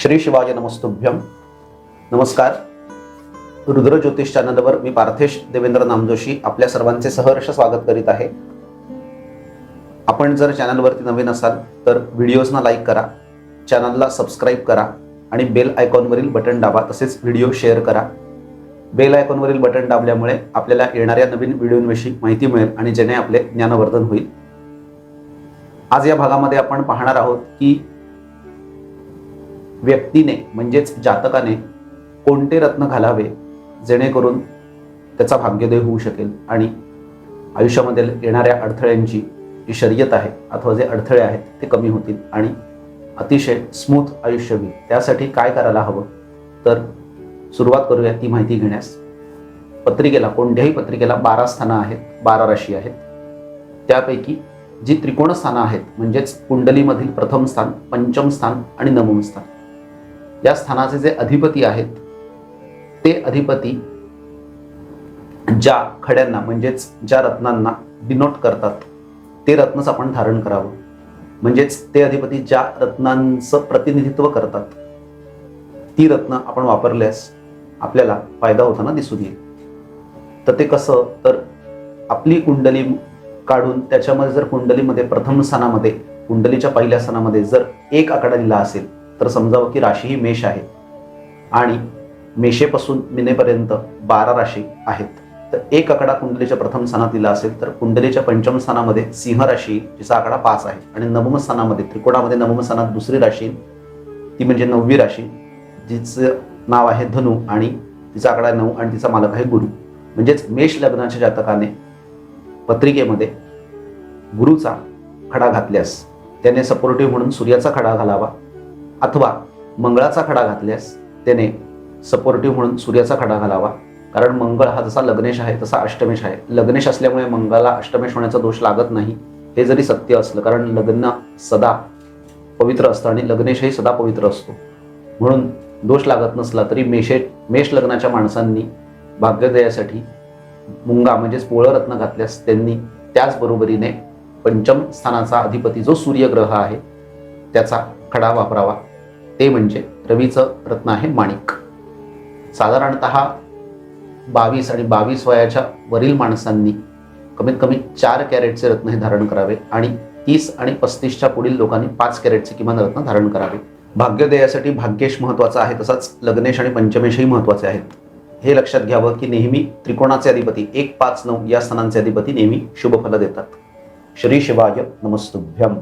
श्री शिवाय नमस्तुभ्यम नमस्कार. रुद्र ज्योतिष चॅनलवर मी पार्थेश देवेंद्र नामजोशी आपल्या सर्वांचे सहर्ष स्वागत करीत आहे. आपण जर चॅनलवरती नवीन असाल तर व्हिडिओजना लाईक करा चॅनलला सबस्क्राईब करा आणि बेल आयकॉनवरील बटन दाबा तसेच व्हिडिओ शेअर करा. बेल आयकॉनवरील बटन दाबल्यामुळे आपल्याला येणाऱ्या नवीन व्हिडिओंविषयी माहिती मिळेल आणि जेणे आपले ज्ञानवर्धन होईल. आज या भागामध्ये आपण पाहणार आहोत की व्यक्तीने म्हणजेच जातकाने कोणते रत्न घालावे जेणेकरून त्याचा भाग्योदय होऊ शकेल आणि आयुष्यामध्ये येणाऱ्या अडथळ्यांची जी शर्यत आहे अथवा जे अडथळे आहेत ते कमी होतील आणि अतिशय स्मूथ आयुष्य होईल. त्यासाठी काय करायला हवं? तर सुरुवात करूया ती माहिती घेण्यास. पत्रिकेला कोणत्याही पत्रिकेला बारा स्थानं आहेत बारा राशी आहेत. त्यापैकी जी त्रिकोण स्थानं आहेत म्हणजेच कुंडलीमधील प्रथम स्थान पंचम स्थान आणि नवम स्थान. या स्थानाचे जे अधिपती आहेत ते अधिपती ज्या खड्यांना म्हणजेच ज्या रत्नांना डिनोट करतात ते रत्नच आपण धारण करावं. म्हणजेच ते अधिपती ज्या रत्नांचं प्रतिनिधित्व करतात ती रत्न आपण वापरल्यास आपल्याला फायदा होताना दिसून येईल. तर ते कसं? तर आपली कुंडली काढून त्याच्यामध्ये जर कुंडलीमध्ये प्रथम स्थानामध्ये कुंडलीच्या पहिल्या स्थानामध्ये जर एक आकडा दिला असेल तर समजावं की राशी ही मेष आहे. आणि मेषेपासून मिनेपर्यंत बारा राशी आहेत. तर एक आकडा कुंडलीच्या प्रथम स्थानात दिला असेल तर कुंडलीच्या पंचम स्थानामध्ये सिंह राशी जिचा आकडा पाच आहे. आणि नवम स्थानामध्ये त्रिकोणामध्ये नवम स्थानात दुसरी राशी ती म्हणजे नववी राशी जिचं नाव आहे धनु आणि तिचा आकडा नऊ आणि तिचा मालक आहे गुरु. म्हणजेच मेष लग्नाच्या जातकाने पत्रिकेमध्ये गुरुचा खडा घातल्यास त्याने सपोर्टिव्ह म्हणून सूर्याचा खडा घालावा. अथवा मंगळाचा खडा घातल्यास त्याने सपोर्टिव्ह म्हणून सूर्याचा खडा घालावा. कारण मंगळ हा जसा लग्नेश आहे तसा अष्टमेश आहे. लग्नेश असल्यामुळे मंगळाला अष्टमेश होण्याचा दोष लागत नाही. हे जरी सत्य असलं कारण लग्न सदा पवित्र असतं आणि लग्नेशही सदा पवित्र असतो. म्हणून दोष लागत नसला तरी मेषे मेष लग्नाच्या माणसांनी भाग्योदयासाठी मुंगा म्हणजेच पोळं रत्न घातल्यास त्यांनी त्याचबरोबरीने पंचम स्थानाचा अधिपती जो सूर्यग्रह आहे त्याचा खडा वापरावा. ते म्हणजे रवीचं रत्न आहे माणिक. साधारणत बावीस आणि बावीस वयाच्या वरील माणसांनी कमीत कमी चार कॅरेटचे रत्न हे धारण करावे आणि तीस आणि पस्तीसच्या पुढील लोकांनी पाच कॅरेटचे किमान रत्न धारण करावे. भाग्योदयासाठी भाग्येश महत्त्वाचा आहे तसाच लग्नेश आणि पंचमेशही महत्त्वाचे आहेत. हे लक्षात घ्यावं की नेहमी त्रिकोणाचे अधिपती एक पाच नऊ या स्थानांचे अधिपती नेहमी शुभफल देतात. श्री शिवाय नमस्तुभ्यम.